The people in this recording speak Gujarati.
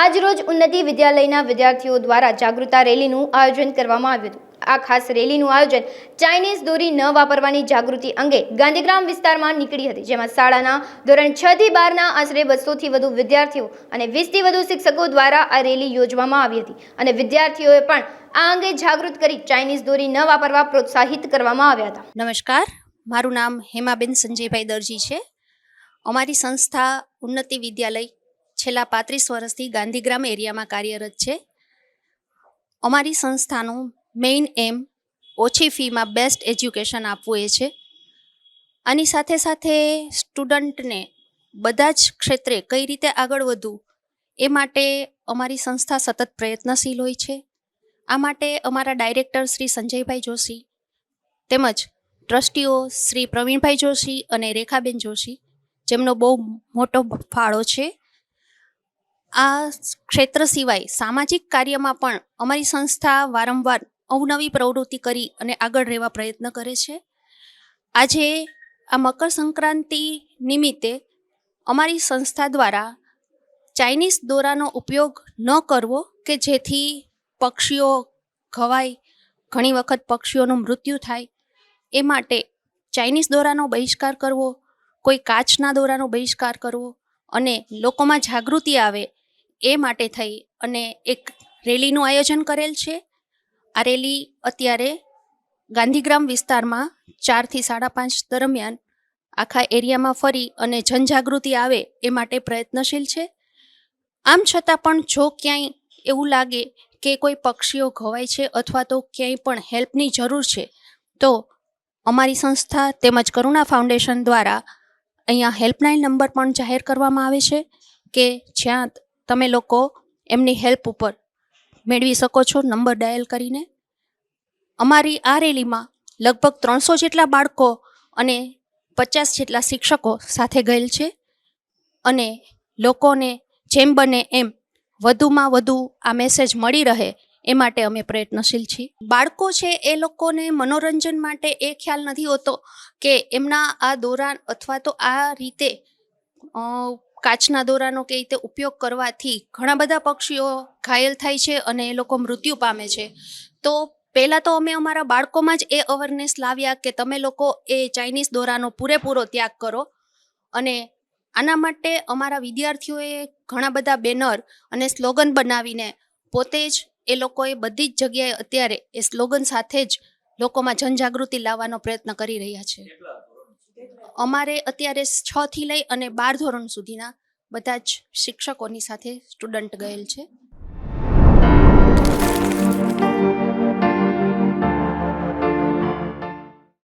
આજરોજ ઉન્નતિ વિદ્યાલયના વિદ્યાર્થીઓ દ્વારા જાગૃતતા રેલીનું આયોજન કરવામાં આવ્યું હતું. આ ખાસ રેલીનું આયોજન ચાઇનીઝ દોરી ન વાપરવાની જાગૃતિ અંગે ગાંધીગ્રામ વિસ્તારમાં નીકળી હતી, જેમાં શાળાના ધોરણ છ થી બારના આશરે બસોથી વધુ વિદ્યાર્થીઓ અને વીસથી વધુ શિક્ષકો દ્વારા આ રેલી યોજવામાં આવી હતી. અને વિદ્યાર્થીઓએ પણ આ અંગે જાગૃત કરી ચાઇનીઝ દોરી ન વાપરવા પ્રોત્સાહિત કરવામાં આવ્યા હતા. નમસ્કાર. મારું નામ હેમાબેન સંજયભાઈ દરજી છે. અમારી સંસ્થા ઉન્નતિ વિદ્યાલય છેલ્લા પાંત્રીસ વર્ષથી ગાંધીગ્રામ એરિયામાં કાર્યરત છે. અમારી સંસ્થાનું મેઇન એમ ઓછી ફીમાં બેસ્ટ એજ્યુકેશન આપવું એ છે. આની સાથે સાથે સ્ટુડન્ટને બધા જ ક્ષેત્રે કઈ રીતે આગળ વધવું એ માટે અમારી સંસ્થા સતત પ્રયત્નશીલ હોય છે. આ માટે અમારા ડાયરેક્ટર શ્રી સંજયભાઈ જોશી તેમજ ટ્રસ્ટીઓ શ્રી પ્રવીણભાઈ જોશી અને રેખાબેન જોશી, જેમનો બહુ મોટો ફાળો છે. આ ક્ષેત્ર સિવાય સામાજિક કાર્યમાં પણ અમારી સંસ્થા વારંવાર અવનવી પ્રવૃત્તિ કરી અને આગળ રહેવા પ્રયત્ન કરે છે. આજે આ મકર સંક્રાંતિ નિમિત્તે અમારી સંસ્થા દ્વારા ચાઇનીઝ દોરાનો ઉપયોગ ન કરવો કે જેથી પક્ષીઓ ઘવાય ઘણી વખત પક્ષીઓનું મૃત્યુ થાય, એ માટે ચાઇનીઝ દોરાનો બહિષ્કાર કરવો, કોઈ કાચના દોરાનો બહિષ્કાર કરવો અને લોકોમાં જાગૃતિ આવે એ માટે થઈ અને એક રેલીનું આયોજન કરેલ છે. આ રેલી અત્યારે ગાંધીગ્રામ વિસ્તારમાં ચારથી સાડા પાંચ દરમિયાન આખા એરિયામાં ફરી અને જનજાગૃતિ આવે એ માટે પ્રયત્નશીલ છે. આમ છતાં પણ જો ક્યાંય એવું લાગે કે કોઈ પક્ષીઓ ઘવાય છે અથવા તો ક્યાંય પણ હેલ્પની જરૂર છે, તો અમારી સંસ્થા તેમજ કરુણા ફાઉન્ડેશન દ્વારા અહીંયા હેલ્પલાઇન નંબર પણ જાહેર કરવામાં આવે છે કે જ્યાં તમે લોકો એમની હેલ્પ ઉપર મેળવી શકો છો નંબર ડાયલ કરીને. અમારી આ રેલીમાં લગભગ ત્રણસો જેટલા બાળકો અને પચાસ જેટલા શિક્ષકો સાથે ગયેલ છે અને લોકોને જેમ બને એમ વધુમાં વધુ આ મેસેજ મળી રહે એ માટે અમે પ્રયત્નશીલ છીએ. બાળકો છે એ લોકોને મનોરંજન માટે એ ખ્યાલ નથી હોતો કે એમના આ દોરાન અથવા તો આ રીતે કાચના દોરાનો કે રીતે ઉપયોગ કરવાથી ઘણા બધા પક્ષીઓ ઘાયલ થાય છે અને એ લોકો મૃત્યુ પામે છે. તો પહેલાં તો અમે અમારા બાળકોમાં જ એ અવેરનેસ લાવ્યા કે તમે લોકો એ ચાઇનીઝ દોરાનો પૂરેપૂરો ત્યાગ કરો. અને આના માટે અમારા વિદ્યાર્થીઓએ ઘણા બધા બેનર અને સ્લોગન બનાવીને પોતે જ એ લોકોએ બધી જ જગ્યાએ અત્યારે એ સ્લોગન સાથે જ લોકોમાં જનજાગૃતિ લાવવાનો પ્રયત્ન કરી રહ્યા છે. અમારે અત્યારે છ થી લઈ અને બાર ધોરણ સુધીના બધા જ શિક્ષકોની સાથે સ્ટુડન્ટ ગયેલ છે.